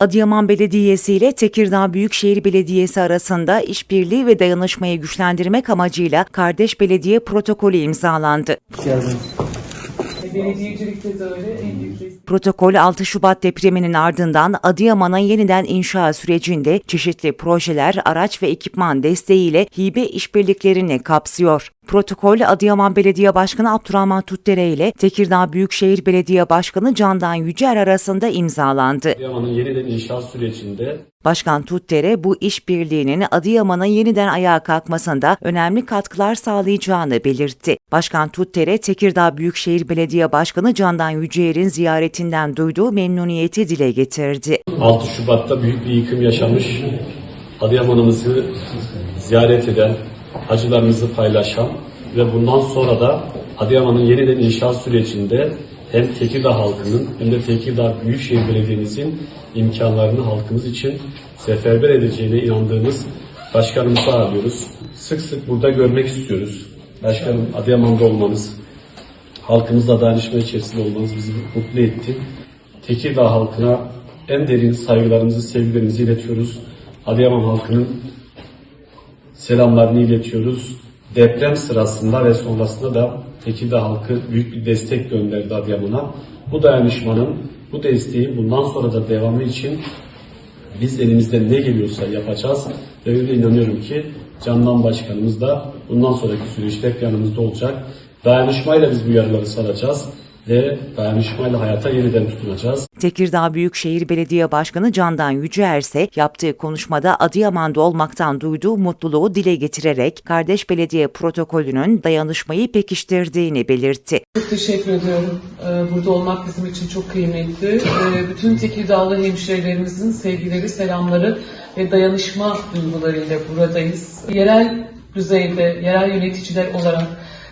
Adıyaman Belediyesi ile Tekirdağ Büyükşehir Belediyesi arasında işbirliği ve dayanışmayı güçlendirmek amacıyla Kardeş Belediye Protokolü imzalandı. Protokol 6 Şubat depreminin ardından Adıyaman'a yeniden inşa sürecinde çeşitli projeler, araç ve ekipman desteğiyle hibe işbirliklerini kapsıyor. Protokol Adıyaman Belediye Başkanı Abdurrahman Tutdere ile Tekirdağ Büyükşehir Belediye Başkanı Candan Yücer arasında imzalandı. Adıyaman'ın yeniden inşaat sürecinde Başkan Tutdere bu işbirliğinin Adıyaman'ın yeniden ayağa kalkmasında önemli katkılar sağlayacağını belirtti. Başkan Tutdere, Tekirdağ Büyükşehir Belediye Başkanı Candan Yücel'in ziyaretinden duyduğu memnuniyeti dile getirdi. 6 Şubat'ta büyük bir yıkım yaşamış Adıyaman'ımızı ziyaret eden, acılarımızı paylaşan ve bundan sonra da Adıyaman'ın yeniden inşaat sürecinde hem Tekirdağ halkının hem de Tekirdağ Büyükşehir Belediye'mizin imkanlarını halkımız için seferber edeceğine inandığımız başkanımızı ağırlıyoruz. Sık sık burada görmek istiyoruz. Başkanım Adıyaman'da olmanız, halkımızla dayanışma içerisinde olmanız bizi mutlu etti. Tekirdağ halkına en derin saygılarımızı, sevgilerimizi iletiyoruz. Adıyaman halkının selamlarını iletiyoruz. Deprem sırasında ve sonrasında da Tekirdağ halkı büyük bir destek gönderdi Adıyaman'a. Bu dayanışmanın, bu desteğin bundan sonra da devamı için biz elimizden ne geliyorsa yapacağız ve öyle inanıyorum ki Candan Başkanımız da bundan sonraki süreçte hep yanımızda olacak. Dayanışmayla biz bu yarıları saracağız ve dayanışmayla hayata yeniden tutunacağız. Tekirdağ Büyükşehir Belediye Başkanı Candan Yücel ise yaptığı konuşmada Adıyaman'da olmaktan duyduğu mutluluğu dile getirerek Kardeş Belediye protokolünün dayanışmayı pekiştirdiğini belirtti. Çok teşekkür ediyorum. Ee, Burada olmak bizim için çok kıymetli. Ee, Bütün Tekirdağlı hemşehrilerimizin sevgileri, selamları ve dayanışma duygularıyla buradayız. Yerel düzeyde, yerel yöneticiler olarak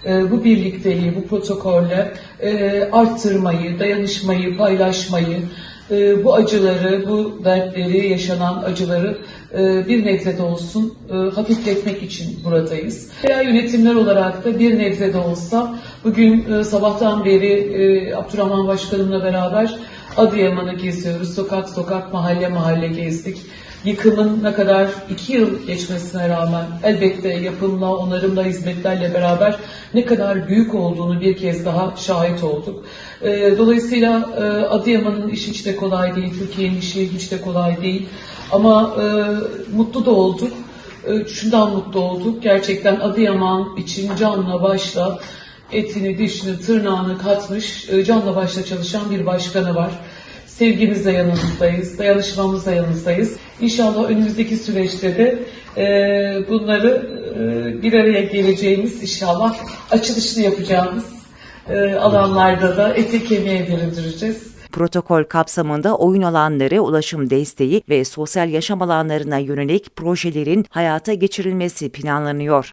e, bu birlikteliği, bu protokolle e, arttırmayı, dayanışmayı, paylaşmayı, e, bu acıları, bu dertleri, yaşanan acıları bir nebze de olsun e, hafifletmek için buradayız. Yerel yönetimler olarak da bir nebze de olsa bugün e, sabahtan beri Abdurrahman Başkanımla beraber Adıyaman'ı geziyoruz. Sokak sokak, mahalle mahalle gezdik. Yıkımın ne kadar iki yıl geçmesine rağmen elbette yapımla, onarımla, hizmetlerle beraber ne kadar büyük olduğunu bir kez daha şahit olduk. E, Dolayısıyla e, Adıyaman'ın işi hiç de kolay değil, Türkiye'nin işi hiç de kolay değil. Ama e, mutlu da olduk. E, şundan mutlu olduk. Gerçekten Adıyaman için canla başla etini, dişini, tırnağını katmış, canla başla çalışan bir başkanı var. Sevgimizle yanınızdayız, dayanışmamızla yanınızdayız. İnşallah önümüzdeki süreçte de e, bunları e, bir araya geleceğimiz, inşallah açılışını yapacağımız e, alanlarda da eti kemiğe büründüreceğiz. Protokol kapsamında oyun alanları, ulaşım desteği ve sosyal yaşam alanlarına yönelik projelerin hayata geçirilmesi planlanıyor.